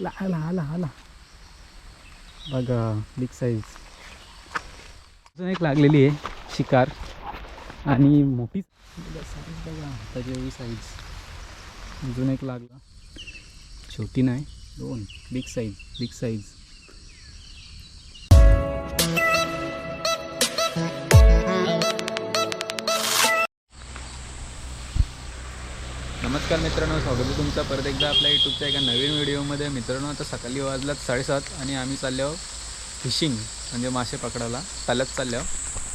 आला आला आला आला बघा बिग साईज अजून एक लागलेली आहे शिकार. आणि मोठी साईज बघा हाताची एवढी साईज अजून एक लागला. छोटी नाही दोन. बिग साईज बिग साईज नमस्कार मित्रांनो स्वागत आहे तुमचं परत एकदा आपल्या यूट्यूबच्या एका नवीन व्हिडिओमध्ये. मित्रांनो आता सकाळी वाजलात साडेसात आणि आम्ही चाललो फिशिंग म्हणजे मासे पकडायला. चालत चाललो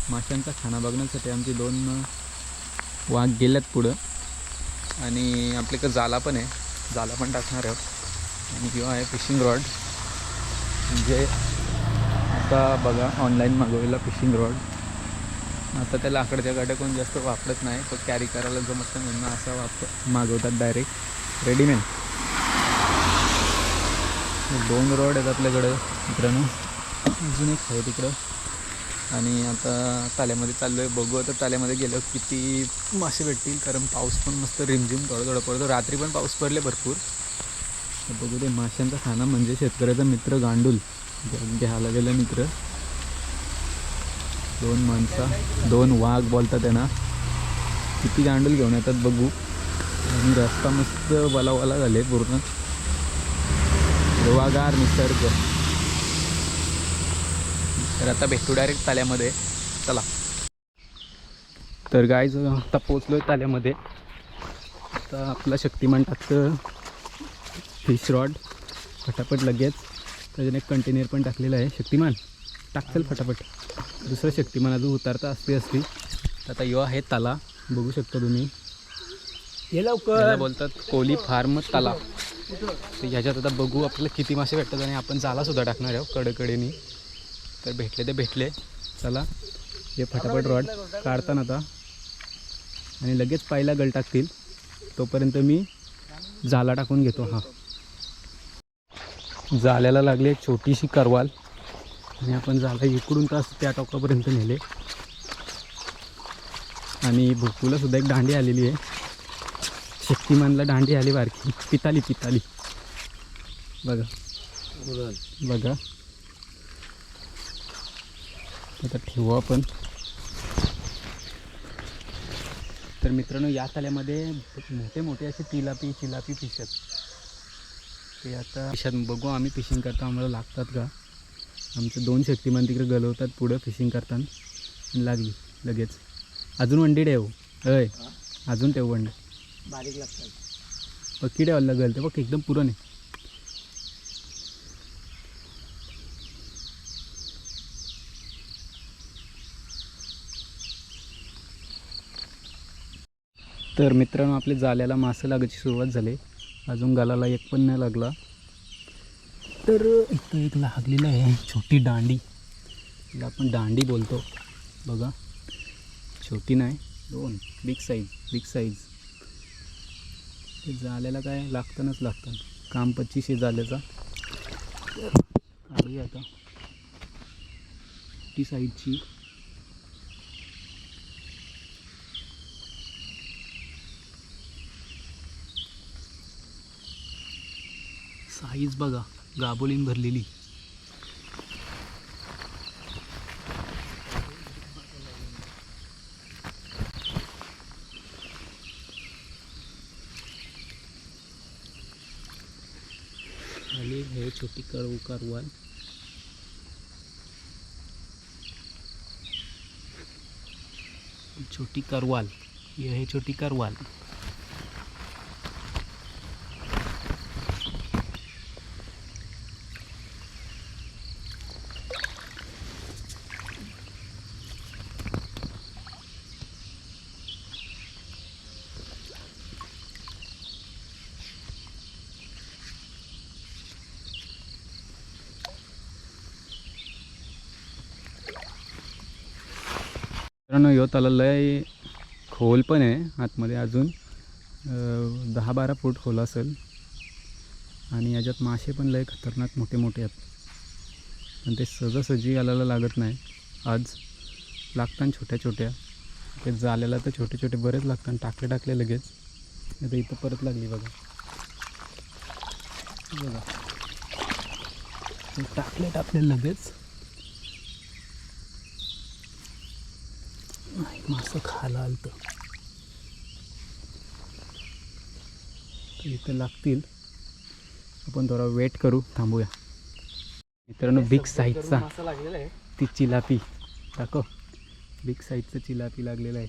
माशांचा खाना बघण्यासाठी आमची दोन वाघ गेल्यात पुढं. आणि आपल्याकडं जाला पण आहे. जाला पण टाकणार आहोत. आणि किंवा आहे फिशिंग रॉड म्हणजे आता बघा ऑनलाईन मागवलेला फिशिंग रॉड आता त्या लाकडच्या गाड्या कोण जास्त वापरत नाही पण कॅरी करायला जमत नाही म्हणून असा वापर मागवतात डायरेक्ट रेडीमेड दोन रोड आहेत आपल्याकडं मित्रांनो. अजून एक आहे तिकडं. आणि आता ताल्यामध्ये चाललो आहे बघू आता ताल्यामध्ये गेलो किती मासे भेटतील कारण पाऊस पण मस्त रिमझिम थोडं थोडं पडतो. रात्री पण पाऊस पडले भरपूर. बघू ते माशांचा खाना म्हणजे शेतकऱ्याचा मित्र गांडूल. घ्यायला गेला मित्र. दोन माणसं दोन वाघ बोलतात त्यांना. किती गांडूल घेऊन येतात बघू. आणि रस्ता मस्त बलावाला झाले पूर्ण. हिरवागार निसर्ग. तर आता भेटू डायरेक्ट ताल्यामध्ये. चला. तर गायज आता पोचलो आहे ताल्यामध्ये. आता आपला शक्तिमान टाकतं फिश रॉड फटाफट लगेच. त्याच्याने एक कंटेनर पण टाकलेलं आहे. शक्तिमान? टाकतील फटाफट. दुसरं शक्तिमान अजून उतारता असते असती तर आता यो आहे ताला. बघू शकता तुम्ही. हे लवकर. बोलतात कोली फार्म तला. तर ह्याच्यात आता बघू आपल्याला किती मासे भेटतात आणि आपण जालासुद्धा टाकणार आहोत कडेकडेनी. तर भेटले ते भेटले. चला. हे फटाफट रॉड काढताना आता. आणि लगेच पायला गल टाकतील. तोपर्यंत मी जाला टाकून घेतो. हां. जाल्याला लागली एक छोटीशी करवाल. आणि आपण जाला इकडून तास त्या टोकापर्यंत नेले. आणि भुकूला सुद्धा एक दांडी आलेली आहे. शक्तिमानला दांडी आली बारकी. पिताली पिताली. बघा. बघा. आता ठेवू आपण. तर मित्रांनो या तल्यामध्ये मोठे मोठे असे तिलापी चिलापी फिश आहेत. ते आता फिशात बघू आम्ही फिशिंग करता आम्हाला लागतात का? आमचे दोन शक्तिमान तिकडे गलवतात पुढं फिशिंग करताना. आणि लागली लगेच. अजून वंडी ठेव. अय अजून ठेव वंडी. बारीक लागतात. बघ किडे वाला गलते. बघ एकदम पुरण आहे तर मित्रांनो आपले जाल्याला मासे लागायची सुरुवात झाली. अजून गालाला एक पण नाही लागला. तर इथं एक लागलेलं आहे छोटी दांडी. तिला आपण दांडी बोलतो. बघा. छोटी नाही दोन. बिग साईज बिग साईज ते जाल्याला काय? लागतानाच लागतं काम पच्चीस आहे जाल्याचा काढूया आता. ती साईजची साईज बघा. गाबोलीन भरलेली. हे छोटी करव करवाल छोटी करवाल. ये है छोटी करवाल. मित्रांनो ह्यो तला लय खोल पण आहे आतमध्ये अजून. दहा बारा फूट खोल असेल. आणि याच्यात मासे पण लय खतरनाक मोठे मोठे आहेत. पण ते सहजासहजी आल्याला लागत नाही. आज लागतात छोट्या छोट्या ते जाल्याला तर छोटे छोटे बरेच लागतात टाकले टाकले लगेच. आता इथं परत लागली बघा. बघा. टाकले टाकले लगेच. नाही मासं खायला आलं तर इथं लागतील. आपण थोडा वेट करू थांबूया. मित्रांनो बिग साईजचा ती चिलापी. दाखव. बिग साईजचं चिलापी लागलेलं आहे.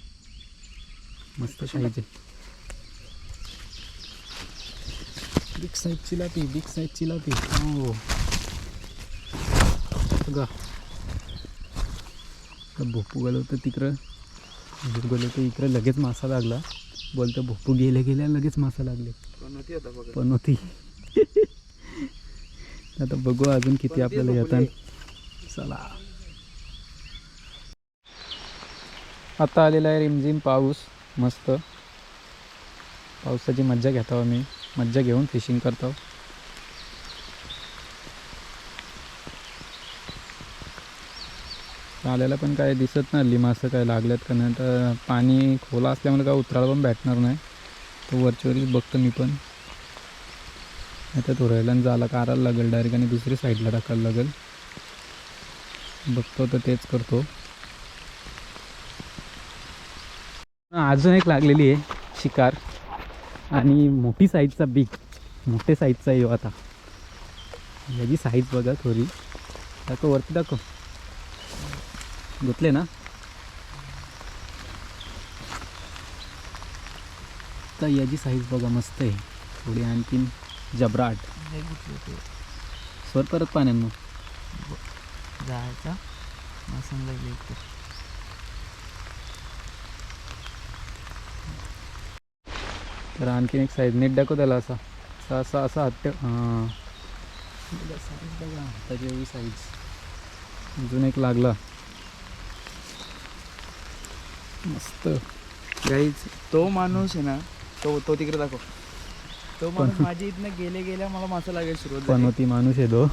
मस्त साईज आहे. बिग साईज चिलापी बिग साईज चिलापी. हो. बघा. आता भोपू गेलो तिकडं. तिकडं गेलो तर इकडं लगेच मासा लागला. बोलतं भोपू गेले गेल्या लगेच मासा लागले. पण होती आता बघू अजून किती आपल्याला येतात चला. आता आलेला आहे रिमझिम पाऊस. मस्त. पावसाची मज्जा घेतो आम्ही. मज्जा घेऊन फिशिंग करतो. आलेला पण काय दिसत नाही. लिमा काय लागल्यात का नाही? तर पाणी खोला असल्यामुळे काय उतरायला पण भेटणार नाही. तर वरच्यावरच बघतो मी पण. आता थोड्या जायला कारायला लागेल. डायरेक्ट आणि दुसरी साईडला टाकायला लागेल. बघतो तर तेच करतो. अजून एक लागलेली आहे शिकार. आणि मोठी साईजचा बिग मोठे साईजचा येऊ हो आता. याची साईज बघा थोडी. दाखव वरती दाखव गुतले ना? तर याची साईज बघा मस्त आहे. थोडी आणखीन जबराट. स्वर परत पाण्यात मग. जायचा. लागले तर आणखीन एक साईज नीट दाखव त्याला असा. असा असा असा हट्ट. हां. साईज बघा. त्याची एवढी साईज अजून एक लागला. मस्त. गाईच तो माणूस आहे ना तो तो तिकडे दाखव. तो माणूस माझ्या इथनं गेले गेल्या मला मासा लागेल सुरुवात पण. होती माणूस आहे तो.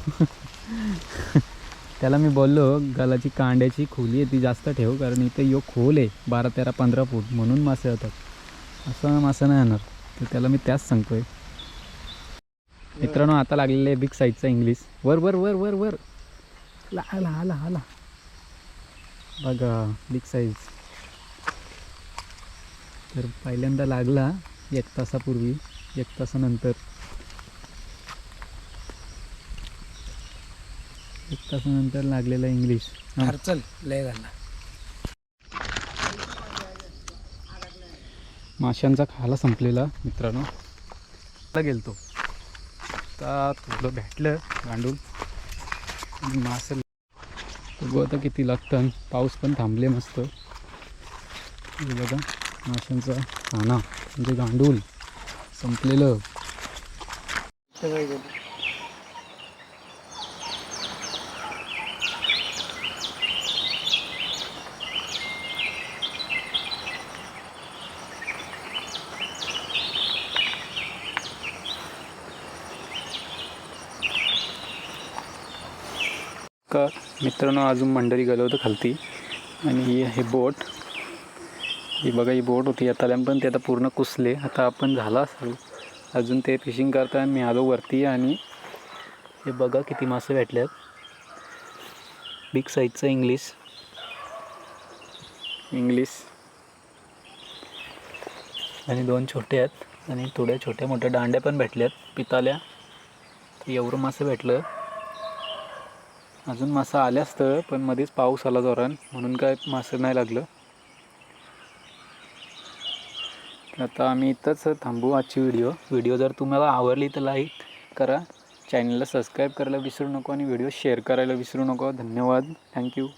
त्याला मी बोललो गलाची कांड्याची खोली आहे ती जास्त ठेव कारण इथे यो खोल आहे बारा तेरा पंधरा फूट म्हणून मासे येतात. असं मासा नाही येणार. तर त्याला मी त्याच सांगतोय. मित्रांनो आता लागलेले आहे बिग साईजचा इंग्लिश वर वर वर वर वर. आला आला आला आला बघा बिग साईज. तर पहिल्यांदा लागला एक तासापूर्वी एक तासानंतर. एक तासानंतर लागलेला इंग्लिश. चल लय झाला. माशांचा खाला संपलेला मित्रांनो. आता गेलतो. आता थोडं भेटलं गांडून आणि मासे बघू आता किती लागतं. पाऊस पण थांबले मस्त. बघा. माशांचा खाना म्हणजे गांडूल संपलेलं. का मित्रांनो अजून मंडळी गेलो होतं खालती. आणि हे बोट ही बघा ही बोट होती. आता पण ते आता पूर्ण कुसले. आता आपण झाला असाल. अजून ते फिशिंग करता मी आलो वरती आणि हे बघा किती मासे भेटल्यात. बिग साईजचं इंग्लिश इंग्लिश आणि दोन छोटे आहेत. आणि थोड्या छोट्या मोठ्या दांड्या पण भेटल्यात. पिताल्या. तर एवढं मासे भेटलं. अजून मासा आले असतं पण मध्येच पाऊस आला जोरान. म्हणून काय मासं नाही लागलं. आता आम्ही इथंच थांबू आजची व्हिडिओ. व्हिडिओ जर तुम्हाला आवडली तर लाईक करा. चॅनलला सबस्क्राईब करायला विसरू नको आणि व्हिडिओ शेअर करायला विसरू नको. धन्यवाद. थँक्यू.